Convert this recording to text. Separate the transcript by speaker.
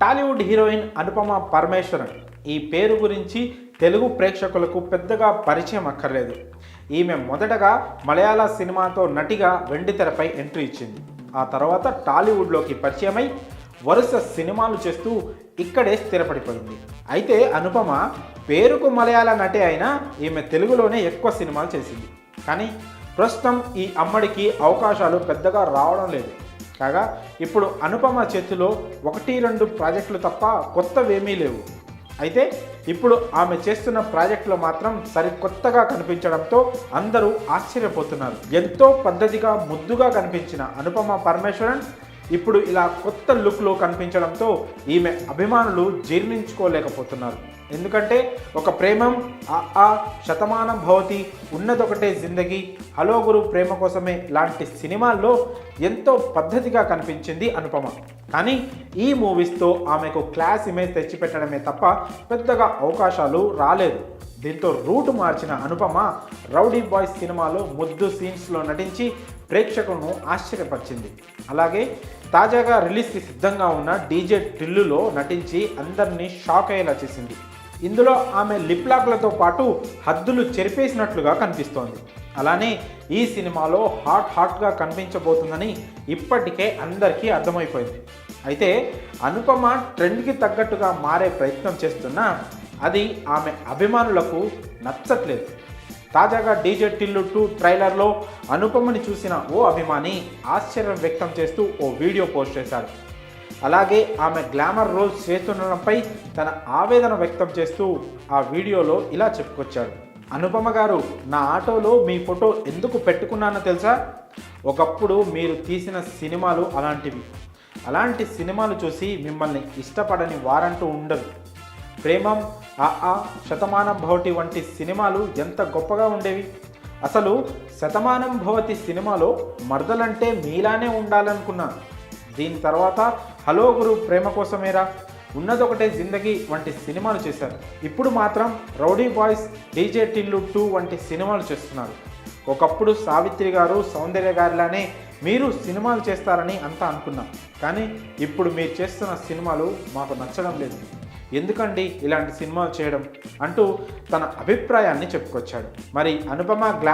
Speaker 1: Tollywood heroine Anupama Parameswaran. ఈ పేరు గురించి తెలుగు ప్రేక్షకులకు పెద్దగా పరిచయం అక్కర్లేదు. ఈమె మొదటగా మలయాళ సినిమాతో నటిగా వెండితెరపై ఎంట్రీ ఇచ్చింది. ఆ తర్వాత టాలీవుడ్లోకి పరిచయమై వరుస సినిమాలు చేస్తూ ఇక్కడే స్థిరపడిపోయింది. అయితే అనుపమ పేరుకు మలయాళ నటే అయినా ఈమె తెలుగులోనే ఎక్కువ సినిమాలు చేసింది. కానీ ప్రస్తుతం ఈ అమ్మడికి అవకాశాలు పెద్దగా రావడం లేదు. కాగా ఇప్పుడు అనుపమ చేతిలో ఒకటి రెండు ప్రాజెక్టులు తప్ప కొత్తవేమీ లేవు. అయితే ఇప్పుడు ఆమె చేస్తున్న ప్రాజెక్టులు మాత్రం సరికొత్తగా కనిపించడంతో అందరూ ఆశ్చర్యపోతున్నారు. ఎంతో పద్ధతిగా ముద్దుగా కనిపించిన అనుపమ పరమేశ్వరన్ ఇప్పుడు ఇలా కొత్త లుక్లో కనిపించడంతో ఈమె అభిమానులు జీర్ణించుకోలేకపోతున్నారు. ఎందుకంటే ఒక ప్రేమం ఆ శతమానం భవతి ఉన్నదొకటే జిందగీ. హలో గురు ప్రేమ కోసమే లాంటి సినిమాల్లో ఎంతో పద్ధతిగా కనిపించింది అనుపమ. కానీ ఈ మూవీస్తో ఆమెకు క్లాస్ ఇమేజ్ తెచ్చిపెట్టడమే తప్ప పెద్దగా అవకాశాలు రాలేదు. దీంతో రూట్ మార్చిన అనుపమ రౌడీ బాయ్స్ సినిమాలో ముద్దు సీన్స్లో నటించి ప్రేక్షకులను ఆశ్చర్యపరిచింది. అలాగే తాజాగా రిలీజ్కి సిద్ధంగా ఉన్న డీజే టిల్లులో నటించి అందరినీ షాక్ అయ్యేలా చేసింది. ఇందులో ఆమె లిప్ లాక్లతో పాటు హద్దులు చెరిపేసినట్లుగా కనిపిస్తోంది. అలానే ఈ సినిమాలో హాట్ హాట్గా కనిపించబోతుందని ఇప్పటికే అందరికీ అర్థమైపోయింది. అయితే అనుపమ ట్రెండ్కి తగ్గట్టుగా మారే ప్రయత్నం చేస్తున్నా అది ఆమె అభిమానులకు నచ్చట్లేదు. తాజాగా డీజే టిల్లు టూ ట్రైలర్లో అనుపమని చూసిన ఓ అభిమాని ఆశ్చర్యం వ్యక్తం చేస్తూ ఓ వీడియో పోస్ట్ చేశాడు అలాగే ఆమె గ్లామర్ రోల్ చేస్తుండడంపై తన ఆవేదన వ్యక్తం చేస్తూ ఆ వీడియోలో ఇలా చెప్పుకొచ్చాడు. అనుపమ గారు నా ఆటోలో మీ ఫోటో ఎందుకు పెట్టుకున్నానో తెలుసా? ఒకప్పుడు మీరు తీసిన సినిమాలు అలాంటివి. అలాంటి సినిమాలు చూసి మిమ్మల్ని ఇష్టపడని వారంటూ ఉండదు. ప్రేమం ఆ ఆ శతమానం భవతి వంటి సినిమాలు ఎంత గొప్పగా ఉండేవి? అసలు శతమానం భవతి సినిమాలో మర్దలంటే మీలానే ఉండాలనుకున్నాను దీని తర్వాత హలో గురు ప్రేమ కోసమేరా? ఉన్నదొకటే జిందగీ వంటి సినిమాలు చేశారు. ఇప్పుడు మాత్రం rowdy boys DJ Tillu two వంటి సినిమాలు చేస్తున్నారు. ఒకప్పుడు సావిత్రి గారు సౌందర్య గారిలానే మీరు సినిమాలు చేస్తారని అంతా అనుకున్నాం. కానీ ఇప్పుడు మీరు చేస్తున్న సినిమాలు మాకు నచ్చడం లేదు. ఎందుకండి ఇలాంటి సినిమాలు చేయడం? అంటూ తన అభిప్రాయాన్ని చెప్పుకొచ్చాడు. మరి అనుపమ గ్లా